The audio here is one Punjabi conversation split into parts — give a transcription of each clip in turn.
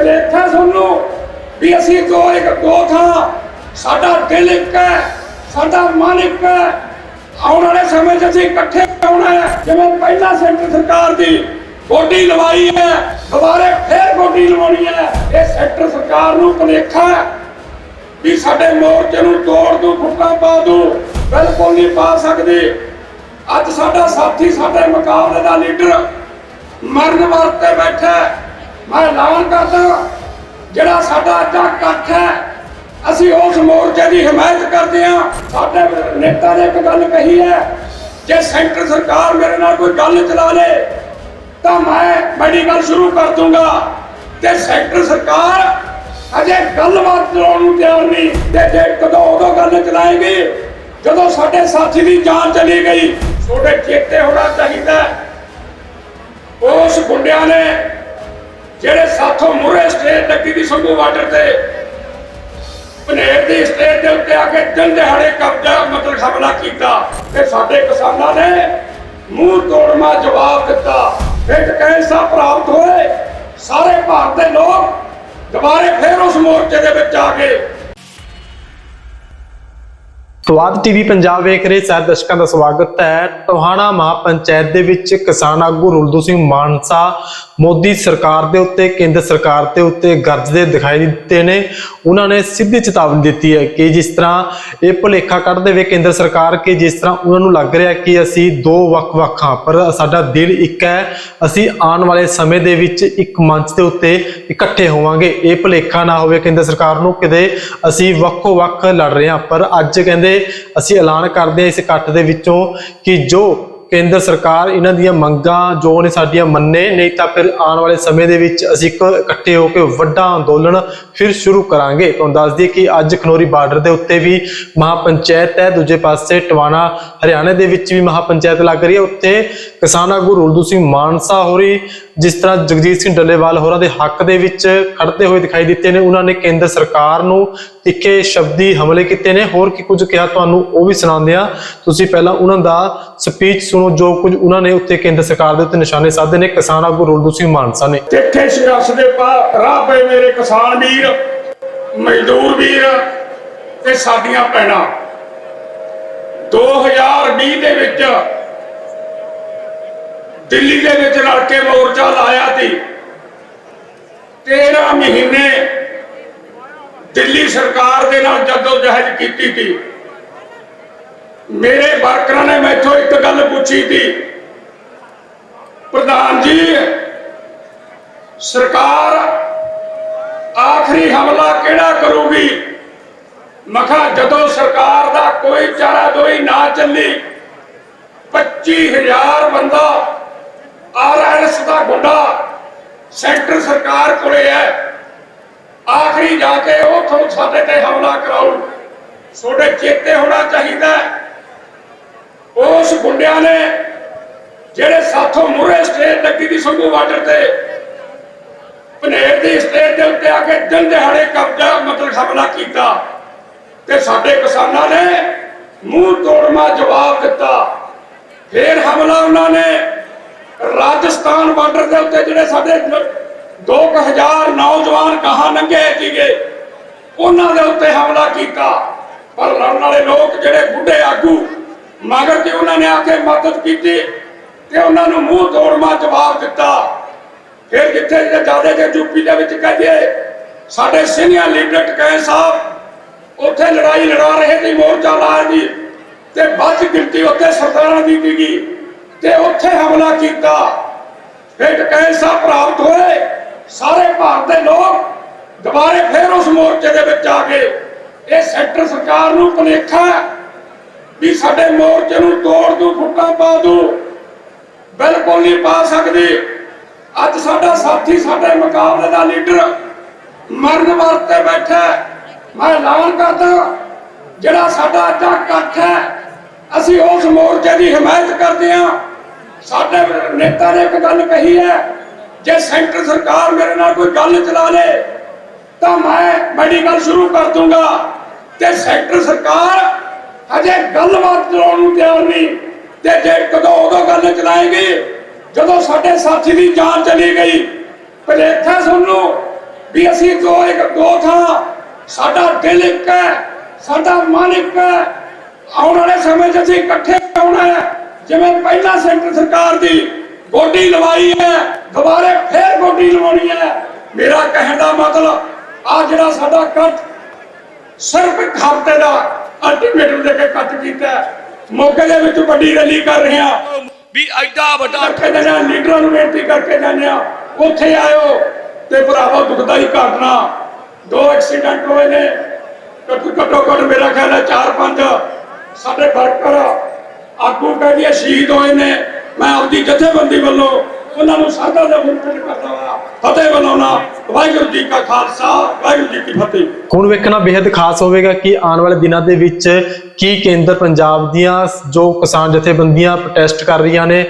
ਭਲੇਖਾ ਤੁਹਾਨੂੰ ਵੀ ਅਸੀਂ ਦੋ ਇੱਕ ਦੋ ਥਾਂ ਸਾਡਾ ਦਿਲ ਇੱਕ ਹੈ, ਸਾਡਾ ਮਨ ਇੱਕ ਹੈ। ਆਉਣ ਵਾਲੇ ਸਮੇਂ 'ਚ ਅਸੀਂ ਇਕੱਠੇ ਆਉਣਾ ਹੈ। ਜਿਵੇਂ ਪਹਿਲਾਂ ਸੈਂਟਰ ਸਰਕਾਰ ਦੀ ਗੋਡੀ ਲਵਾਈ ਹੈ, ਦੁਬਾਰੇ ਫੇਰ ਗੋਡੀ ਲਵਾਉਣੀ ਹੈ। ਇਹ ਸੈਂਟਰ ਸਰਕਾਰ ਨੂੰ ਭਲੇਖਾ ਵੀ ਸਾਡੇ ਮੋਰਚੇ ਨੂੰ ਤੋੜ ਦੋ, ਫੁੱਟਾਂ ਪਾ ਦੋ, ਬਿਲਕੁਲ ਨਹੀਂ ਪਾ ਸਕਦੇ। ਅੱਜ ਸਾਡਾ ਸਾਥੀ, ਸਾਡੇ ਮੁਕਾਬਲੇ ਦਾ ਲੀਡਰ ਮਰਨ ਵਾਸਤੇ ਬੈਠਾ ਮੈਂ ਐਲਾਨ ਕਰਦਾ ਜਿਹੜਾ ਸਾਡਾ ਅੱਜ ਇਕੱਠ ਹੈ, ਅਸੀਂ ਉਸ ਮੋਰਚੇ ਦੀ ਹਮਾਇਤ ਕਰਦੇ ਹਾਂ। ਸਾਡੇ ਨੇਤਾ ਨੇ ਇੱਕ ਗੱਲ ਕਹੀ ਹੈ, ਜੇ ਸੈਂਟਰ ਸਰਕਾਰ ਮੇਰੇ ਨਾਲ ਕੋਈ ਗੱਲ ਚਲਾ ਲੇ, ਤਾਂ ਮੈਂ ਮੈਡੀਕਲ ਸ਼ੁਰੂ ਕਰ ਦੂੰਗਾ। ਤੇ ਸੈਂਟਰ ਸਰਕਾਰ ਅਜੇ ਗੱਲਬਾਤ ਚਲਾਉਣ ਨੂੰ ਤਿਆਰ ਨਹੀਂ, ਤੇ ਜੇ ਕਦੋਂ ਉਦੋਂ ਗੱਲ ਚਲਾਏਗੀ, ਜਦੋਂ ਸਾਡੇ ਸਾਥੀ ਦੀ ਜਾਨ ਚਲੀ ਗਈ, ਤੁਹਾਡੇ ਚੇਤੇ ਹੋਣਾ ਚਾਹੀਦਾ ਉਸ ਗੁੰਡਿਆਂ ਨੇ ਜਿਹੜੇ ਸਾਥੋਂ ਮੁਰੇ ਸਟੇਜ ਲੱਗੀ ਦੀ ਸੰਭੂ ਬਾਰਡਰ ਤੇ, ਪਨੇਰ ਦੀ ਸਟੇਜ ਦੇ ਉੱਤੇ ਆ ਕੇ ਦਿਨ ਦਿਹਾੜੇ ਕਬਜ਼ਾ, ਮਤਲਬ ਹਮਲਾ ਕੀਤਾ, ਤੇ ਸਾਡੇ ਕਿਸਾਨਾਂ ਨੇ ਮੂੰਹ ਤੋੜਮਾ ਜਵਾਬ ਦਿੱਤਾ। ਫਿਰ ਕੈਸਾ ਪ੍ਰਾਪਤ ਹੋਏ, ਸਾਰੇ ਭਾਰਤ ਦੇ ਲੋਕ ਦੁਬਾਰੇ ਫਿਰ ਉਸ ਮੋਰਚੇ ਦੇ ਵਿੱਚ ਆ ਗਏ। ਸਵਾਦ ਟੀਵੀ ਪੰਜਾਬ ਵੇਖ ਰਹੇ ਸਾਰੇ ਦਰਸ਼ਕਾਂ ਦਾ ਸਵਾਗਤ ਹੈ। ਟੋਹਾਣਾ ਮਹਾਪੰਚਾਇਤ ਦੇ ਵਿੱਚ ਕਿਸਾਨ ਆਗੂ ਰੁਲਦੂ ਸਿੰਘ ਮਾਨਸਾ ਮੋਦੀ ਸਰਕਾਰ ਦੇ ਉੱਤੇ, ਕੇਂਦਰ ਸਰਕਾਰ ਦੇ ਉੱਤੇ ਗਰਜਦੇ ਦਿਖਾਈ ਦਿੱਤੇ ਨੇ। ਉਹਨਾਂ ਨੇ ਸਿੱਧੀ ਚੇਤਾਵਨੀ ਦਿੱਤੀ ਹੈ ਕਿ ਜਿਸ ਤਰ੍ਹਾਂ ਇਹ ਭੁਲੇਖਾ ਕੱਢ ਦੇਵੇ ਕੇਂਦਰ ਸਰਕਾਰ ਕਿ ਜਿਸ ਤਰ੍ਹਾਂ ਉਹਨਾਂ ਨੂੰ ਲੱਗ ਰਿਹਾ ਕਿ ਅਸੀਂ ਦੋ ਵੱਖ-ਵੱਖ ਹਾਂ, ਪਰ ਸਾਡਾ ਦਿਲ ਇੱਕ ਹੈ, ਅਸੀਂ ਆਉਣ ਵਾਲੇ ਸਮੇਂ ਦੇ ਵਿੱਚ ਇੱਕ ਮੰਚ ਦੇ ਉੱਤੇ ਇਕੱਠੇ ਹੋਵਾਂਗੇ। ਇਹ ਭੁਲੇਖਾ ਨਾ ਹੋਵੇ ਕੇਂਦਰ ਸਰਕਾਰ ਨੂੰ ਕਿਤੇ ਅਸੀਂ ਵੱਖੋ ਵੱਖ ਲੜ ਰਹੇ ਹਾਂ, ਪਰ ਅੱਜ ਕਹਿੰਦੇ ਅਸੀਂ ਐਲਾਨ ਕਰਦੇ ਹਾਂ ਇਸ ਇਕੱਠ ਦੇ ਵਿੱਚੋਂ ਕਿ ਜੋ ਕੇਂਦਰ ਸਰਕਾਰ ਇਹਨਾਂ ਦੀਆਂ ਮੰਗਾਂ, ਜੋ ਨੇ ਸਾਡੀਆਂ ਮੰਨੇ, ਨਹੀਂ ਤਾਂ ਫਿਰ ਆਉਣ ਵਾਲੇ ਸਮੇਂ ਦੇ ਵਿੱਚ ਅਸੀਂ ਇੱਕ ਇਕੱਠੇ ਹੋ ਕੇ ਵੱਡਾ ਅੰਦੋਲਨ ਫਿਰ ਸ਼ੁਰੂ ਕਰਾਂਗੇ। ਤੁਹਾਨੂੰ ਦੱਸ ਦਈਏ ਕਿ ਅੱਜ ਖਨੋਰੀ ਬਾਰਡਰ ਦੇ ਉੱਤੇ ਵੀ ਮਹਾਪੰਚਾਇਤ ਹੈ, ਦੂਜੇ ਪਾਸੇ ਟਵਾਣਾ, ਹਰਿਆਣਾ ਦੇ ਵਿੱਚ ਵੀ ਮਹਾਪੰਚਾਇਤ ਲੱਗ ਰਹੀ ਹੈ। ਉੱਥੇ ਕਿਸਾਨ ਆਗੂ ਰੁਲਦੂ ਸਿੰਘ ਮਾਨਸਾ ਹੋਰੀ ਜਿਸ ਤਰ੍ਹਾਂ ਜਗਜੀਤ ਸਿੰਘ ਡੱਲੇਵਾਲ ਹੋਰਾਂ ਦੇ ਹੱਕ ਦੇ ਵਿੱਚ ਖੜਦੇ ਹੋਏ ਦਿਖਾਈ ਦਿੱਤੇ ਨੇ, ਉਹਨਾਂ ਨੇ ਕੇਂਦਰ ਸਰਕਾਰ ਨੂੰ ਤਿੱਖੇ ਸ਼ਬਦੀ ਹਮਲੇ ਕੀਤੇ ਨੇ। ਹੋਰ ਕੀ ਕੁਝ ਕਿਹਾ ਤੁਹਾਨੂੰ ਉਹ ਵੀ ਸੁਣਾਉਂਦੇ ਆ ਤੁਸੀਂ ਪਹਿਲਾਂ ਉਹਨਾਂ ਦਾ ਸਪੀਚ ਸੁਣੋ, ਜੋ ਕੁਝ ਉਹਨਾਂ ਨੇ ਉੱਤੇ ਕੇਂਦਰ ਸਰਕਾਰ ਦੇ ਉੱਤੇ ਨਿਸ਼ਾਨੇ ਸਾਧੇ ਨੇ। ਕਿਸਾਨ ਆਗੂ ਰੋਲਦੂ ਸਿੰਘ ਮਾਨਸਾ ਨੇ। ਤਿੱਖੇ ਸੰਘਰਸ਼ ਦੇ ਰਾਹ ਪਏ ਮੇਰੇ ਕਿਸਾਨ ਵੀਰ, ਮਜ਼ਦੂਰ ਵੀਰ ਤੇ ਸਾਡੀਆਂ ਭੈਣਾਂ। 2020 ਦੇ ਵਿੱਚ ਦਿੱਲੀ ਦੇ ਵਿੱਚ ਰਲ ਕੇ ਮੋਰਚਾ ਲਾਇਆ ਸੀ। 13 ਮਹੀਨੇ ਦਿੱਲੀ ਸਰਕਾਰ ਦੇ ਨਾਲ ਜਦੋਂ ਜਹਿਦ ਕੀਤੀ ਸੀ। ਮੇਰੇ ਵਰਕਰਾਂ ਨੇ ਮੈਥੋਂ ਇੱਕ ਗੱਲ ਪੁੱਛੀ ਸੀ। ਪ੍ਰਧਾਨ ਜੀ, ਸਰਕਾਰ ਆਖਰੀ ਹਮਲਾ ਕਿਹੜਾ ਕਰੂਗੀ? ਮਖਾ ਜਦੋਂ ਸਰਕਾਰ ਦਾ ਕੋਈ ਚਾਰਾ ਦੋਈ ਨਾ ਚੱਲੀ 25000 ਬੰਦਾ ਆਰਐਸ ਦਾ ਗੁੰਡਾ ਸੈਂਟਰ ਸਰਕਾਰ ਕੋਲੇ ਹੈ। ਆਖਰੀ ਜਾ ਕੇ ਉਹ ਤੁਹਾਨੂੰ ਸਾਡੇ ਤੇ ਹਮਲਾ ਕਰਾਉ ਤੁਹਾਡੇ ਚੇਤੇ ਹੋਣਾ ਚਾਹੀਦਾ ਉਸ ਗੁੰਡਿਆਂ ਨੇ ਜਿਹੜੇ ਸਾਥੋਂ ਮੁਰੇ ਸਟੇਜ ਲੱਗੀ ਦੀ ਸੰਭੂ ਬਾਰਡਰ ਤੇ, ਪਨੇਰ ਦੀ ਸਟੇਜ ਦੇ ਉੱਤੇ ਆ ਕੇ ਦਿਨ ਦਿਹਾੜੇ ਕਬਜ਼ਾ ਮਤਲਬ ਹਮਲਾ ਕੀਤਾ ਤੇ ਸਾਡੇ ਕਿਸਾਨਾਂ ਨੇ ਮੂੰਹ ਤੋੜਮਾ ਜਵਾਬ ਦਿੱਤਾ। ਫੇਰ ਹਮਲਾ ਉਹਨਾਂ ਨੇ ਰਾਜਸਥਾਨ ਬਾਰਡਰ ਦੇ ਉੱਤੇ ਜਿਹੜੇ ਸਾਡੇ 2000 ਨੌਜਵਾਨ ਕਹਾਂ ਲੰਘੇ ਸੀਗੇ, ਉਹਨਾਂ ਦੇ ਉੱਤੇ ਹਮਲਾ ਕੀਤਾ। ਪਰ ਲੜਨ ਵਾਲੇ ਲੋਕ ਜਿਹੜੇ ਬੁੱਢੇ ਆਗੂ, ਮਗਰ ਕਿ ਉਹਨਾਂ ਨੇ ਆ ਕੇ ਮਦਦ ਕੀਤੀ ਤੇ ਉਹਨਾਂ ਨੂੰ ਮੂੰਹ ਤੋੜਮਾ ਜਵਾਬ ਦਿੱਤਾ। ਫਿਰ ਜਿੱਥੇ ਜਿਹੜੇ ਜ਼ਿਆਦਾ ਜੇ ਯੂਪੀ ਦੇ ਵਿੱਚ ਕਹਦੇ ਸਾਡੇ ਸੀਨੀਅਰ ਲੀਡਰ ਟਕੈ ਸਾਹਿਬ, ਉੱਥੇ ਲੜਾਈ ਲੜਾ ਰਹੇ ਸੀ ਮੋਰਚਾ ਲਾ ਜੀ ਤੇ ਵੱਧ ਗਿਣਤੀ ਉੱਥੇ ਸਰਦਾਰਾਂ ਦੀ ਸੀਗੀ। ਤੇ ਉੱਥੇ ਹਮਲਾ ਕੀਤਾ। ਫਿਰ ਕੈਸਾ ਪ੍ਰਾਪਤ ਹੋਏ। ਸਾਰੇ ਭਾਰਤ ਦੇ ਲੋਕ ਦੁਬਾਰੇ ਫਿਰ ਉਸ ਮੋਰਚੇ ਦੇ ਵਿੱਚ ਆ ਗਏ। ਇਹ ਸੈਂਟਰ ਸਰਕਾਰ ਨੂੰ ਭੁਲੇਖਾ ਵੀ ਸਾਡੇ ਮੋਰਚੇ ਨੂੰ ਤੋੜ ਦੂ, ਫੁੱਟਾਂ ਪਾ ਦੂ। ਬਿਲਕੁਲ ਨਹੀਂ ਪਾ ਸਕਦੀ। ਅੱਜ ਸਾਡਾ ਸਾਥੀ, ਸਾਡੇ ਮੁਕਾਬਲੇ ਦਾ ਲੀਡਰ ਮਰਨ ਵਰਤੇ ਬੈਠਾ ਮੈਂ ਐਲਾਨ ਕਰਦਾ ਜਿਹੜਾ ਸਾਡਾ ਅੱਜ ਇਕੱਠ ਹੈ, ਅਸੀਂ ਉਸ ਮੋਰਚੇ ਦੀ ਹਮਾਇਤ ਕਰਦੇ ਹਾਂ। ਸਾਡੇ ਨੇਤਾ ਨੇ ਇੱਕ ਗੱਲ ਕਹੀ ਹੈ, ਜੇ ਸੈਂਟਰ ਸਰਕਾਰ ਮੇਰੇ ਨਾਲ ਕੋਈ ਗੱਲ ਚਲਾ ਲੇ, ਤਾਂ ਮੈਂ ਮੈਡੀਕਲ ਸ਼ੁਰੂ ਕਰ ਦੂੰਗਾ। ਤੇ ਸੈਂਟਰ ਸਰਕਾਰ ਅਜੇ ਗੱਲਬਾਤ ਚਲਾਉਣ ਨੂੰ ਤਿਆਰ ਨਹੀਂ, ਤੇ ਜੇ ਕਦੋਂ ਉਦੋਂ ਗੱਲ ਚਲਾਏਗੀ, ਜਦੋਂ ਸਾਡੇ ਸਾਥੀ ਦੀ ਜਾਨ ਚਲੀ ਗਈ। ਭਲੇਖਾ ਤੁਹਾਨੂੰ ਵੀ ਅਸੀਂ ਦੋ ਇੱਕ ਦੋ ਥਾਂ, ਸਾਡਾ ਦਿਲ ਇੱਕ ਹੈ, ਸਾਡਾ ਮਨ ਇੱਕ ਹੈ। ਆਉਣ ਵਾਲੇ ਸਮੇਂ 'ਚ ਅਸੀਂ ਇਕੱਠੇ ਹੋਣਾ ਜਿਵੇਂ ਪਹਿਲਾਂ ਸੈਂਟਰ ਸਰਕਾਰ ਦੀ ਗੋਡੀ ਲਵਾਈ ਹੈ ਦੁਬਾਰੇ ਫੇਰ ਗੋਡੀ ਲਵਾਉਣੀ ਹੈ ਮੇਰਾ ਕਹਿਣ ਦਾ ਮਤਲਬ ਆ ਜਿਹੜਾ ਸਾਡਾ ਕੱਟ ਸਿਰਫ ਇੱਕ ਹਫ਼ਤੇ ਦਾ ਅਲਟੀਮੇਟਮ ਦੇ ਕੇ ਕੱਟ ਕੀਤਾ ਹੈ। ਮੌਕੇ ਦੇ ਵਿੱਚ ਵੱਡੀ ਰੈਲੀ ਕਰ ਰਹੇ ਹਾਂ ਵੀ ਐਡਾ ਵੱਡਾ ਕਰਕੇ ਹਾਂ ਲੀਡਰਾਂ ਨੂੰ ਬੇਨਤੀ ਕਰਕੇ ਜਾਂਦੇ ਹਾਂ ਉੱਥੇ ਆਇਓ ਤੇ ਭਰਾਵੋ ਦੁਖਦਾਈ ਘਟਨਾ ਦੋ ਐਕਸੀਡੈਂਟ ਹੋਏ ਨੇ ਘੱਟੋ ਘੱਟ ਮੇਰਾ ਖਿਆਲ ਹੈ 4-5 ਸਾਡੇ ਵਰਕਰ ਆਗੂ ਕਹਿੰਦੇ ਸ਼ਹੀਦ ਹੋਏ ਨੇ। ਮੈਂ ਆਪਦੀ ਜਥੇਬੰਦੀ ਵੱਲੋਂ ਉਹਨਾਂ ਨੂੰ ਸਾਦਾ ਦਾ ਮੁਕਤ ਕਰਦਾ ਹਾਂ। ਫਤਿਹ ਬੁਲਾਉਣਾ ਵਾਹਿਗੁਰੂ ਜੀ ਕਾ ਖਾਲਸਾ, ਵਾਹਿਗੁਰੂ ਜੀ ਕੀ ਫਤਿਹ। ਹੁਣ ਵੇਖਣਾ ਬੇहद ਖਾਸ ਹੋਵੇਗਾ ਕਿ ਆਉਣ ਵਾਲੇ ਦਿਨਾਂ ਦੇ ਵਿੱਚ ਕੀ ਕੇਂਦਰ ਪੰਜਾਬ ਦੀਆਂ ਜੋ ਕਿਸਾਨ ਜਥੇਬੰਦੀਆਂ ਪ੍ਰੋਟੈਸਟ ਕਰ ਰਹੀਆਂ ਨੇ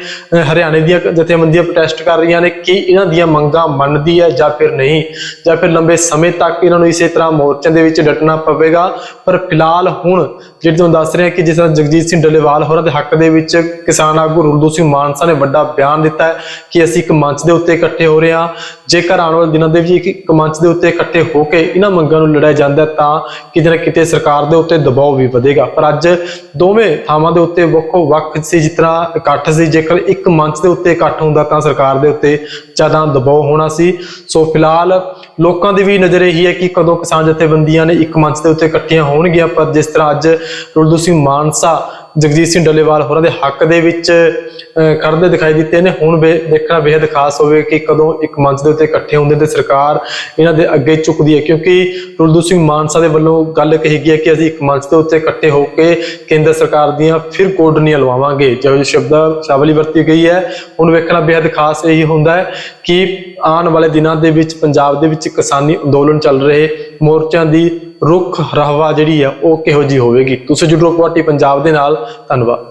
ਹਰਿਆਣੇ ਦੀਆਂ ਜਥੇਬੰਦੀਆਂ ਪ੍ਰੋਟੈਸਟ ਕਰ ਰਹੀਆਂ ਨੇ, ਕੀ ਇਹਨਾਂ ਦੀਆਂ ਮੰਗਾਂ ਮੰਨਦੀ ਹੈ ਜਾਂ ਫਿਰ ਨਹੀਂ? ਜਾਂ ਫਿਰ ਲੰਬੇ ਸਮੇਂ ਤੱਕ ਇਹਨਾਂ ਨੂੰ ਇਸੇ ਤਰ੍ਹਾਂ ਮੋਰਚਿਆਂ ਦੇ ਵਿੱਚ ਡਟਣਾ ਪਵੇਗਾ? ਪਰ ਫਿਲਹਾਲ ਹੁਣ ਜਿਹੜੀ ਤੁਹਾਨੂੰ ਦੱਸ ਰਹੇ ਹਾਂ ਕਿ ਜਿਸ ਤਰ੍ਹਾਂ ਜਗਜੀਤ ਸਿੰਘ ਡੱਲੇਵਾਲ ਹੋਰਾਂ ਦੇ ਹੱਕ ਦੇ ਵਿੱਚ ਕਿਸਾਨ ਆਗੂ ਰੁਲਦੂ ਸਿੰਘ ਮਾਨਸਾ ਨੇ ਵੱਡਾ ਬਿਆਨ ਦਿੱਤਾ ਹੈ ਕਿ ਅਸੀਂ ਇੱਕ ਮੰਚ ਦੇ ਉੱਤੇ ਇਕੱਠੇ ਹੋ ਰਹੇ ਹਾਂ। ਜੇਕਰ ਆਉਣ ਵਾਲੇ ਦਿਨਾਂ ਦੇ ਵਿੱਚ ਇੱਕ- ਇੱਕ ਮੰਚ ਦੇ ਉੱਤੇ ਇਕੱਠੇ ਹੋ ਕੇ ਇਹਨਾਂ ਮੰਗਾਂ ਨੂੰ ਲੜਿਆ ਜਾਂਦਾ ਤਾਂ ਕਿਤੇ ਨਾ ਕਿਤੇ ਸਰਕਾਰ ਦੇ ਉੱਤੇ ਦਬਾਅ ਵੀ ਵਧੇਗਾ। ਪਰ ਅੱਜ ਦੋਵੇਂ ਥਾਵਾਂ ਦੇ ਉੱਤੇ ਵੱਖੋ ਵੱਖ ਸੀ, ਜਿਸ ਤਰ੍ਹਾਂ ਇਕੱਠ ਸੀ। ਜੇਕਰ ਇੱਕ ਮੰਚ ਦੇ ਉੱਤੇ ਇਕੱਠ ਹੁੰਦਾ ਤਾਂ ਸਰਕਾਰ ਦੇ ਉੱਤੇ ਜ਼ਿਆਦਾ ਦਬਾਅ ਹੋਣਾ ਸੀ। ਸੋ ਫਿਲਹਾਲ ਲੋਕਾਂ ਦੀ ਵੀ ਨਜ਼ਰ ਇਹੀ ਹੈ ਕਿ ਕਦੋਂ ਕਿਸਾਨ ਜਥੇਬੰਦੀਆਂ ਨੇ ਇੱਕ ਮੰਚ ਦੇ ਉੱਤੇ ਇਕੱਠੀਆਂ ਹੋਣਗੀਆਂ, ਪਰ ਜਿਸ ਤਰ੍ਹਾਂ ਅੱਜ ਰੁਲਦੂ ਸਿੰਘ ਮਾਨਸਾ ਜਗਜੀਤ ਸਿੰਘ ਡੋਲੇਵਾਲ ਹੋਰਾਂ ਦੇ ਹੱਕ ਦੇ ਵਿੱਚ ਖੜਦੇ ਦਿਖਾਈ ਦਿੱਤੇ ਨੇ। ਹੁਣ ਦੇਖਣਾ ਬੇहद ਖਾਸ ਹੋਵੇ ਕਿ ਕਦੋਂ ਇੱਕ ਮੰਚ ਦੇ ਉੱਤੇ ਇਕੱਠੇ ਹੁੰਦੇ ਤੇ ਸਰਕਾਰ ਇਹਨਾਂ ਦੇ ਅੱਗੇ ਚੁੱਕਦੀ ਹੈ। ਕਿਉਂਕਿ ਰੁਲਦੂ ਸਿੰਘ ਮਾਨਸਾ ਦੇ ਵੱਲੋਂ ਗੱਲ ਕਹੀ ਗਈ ਹੈ ਕਿ ਅਸੀਂ ਇੱਕ ਮੰਚ ਦੇ ਉੱਤੇ ਇਕੱਠੇ ਹੋ ਕੇ ਕੇਂਦਰ ਸਰਕਾਰ ਦੀਆਂ ਫਿਰ ਕੋਡਨੀਆਂ ਲਵਾਵਾਂਗੇ। ਜੋ ਸ਼ਬਦ ਸ਼ਾਵਲੀ ਵਰਤੀ ਗਈ ਹੈ। ਹੁਣ ਵੇਖਣਾ ਬੇहद ਖਾਸ ਇਹੀ ਹੁੰਦਾ ਹੈ ਕਿ ਆਉਣ ਵਾਲੇ ਦਿਨਾਂ ਦੇ ਵਿੱਚ ਪੰਜਾਬ ਦੇ ਵਿੱਚ ਕਿਸਾਨੀ ਅੰਦੋਲਨ ਚੱਲ ਰਹੇ, ਮੋਰਚਿਆਂ ਦੀ ਰੁੱਖ, ਰਹਵਾ ਜਿਹੜੀ ਹੈ ਉਹ ਕਿਹੋ ਜੀ ਹੋਵੇਗੀ? ਤੁਸੀਂ ਜੁੜੋ ਪਾਰਟੀ ਪੰਜਾਬ ਦੇ ਨਾਲ। ਧੰਨਵਾਦ।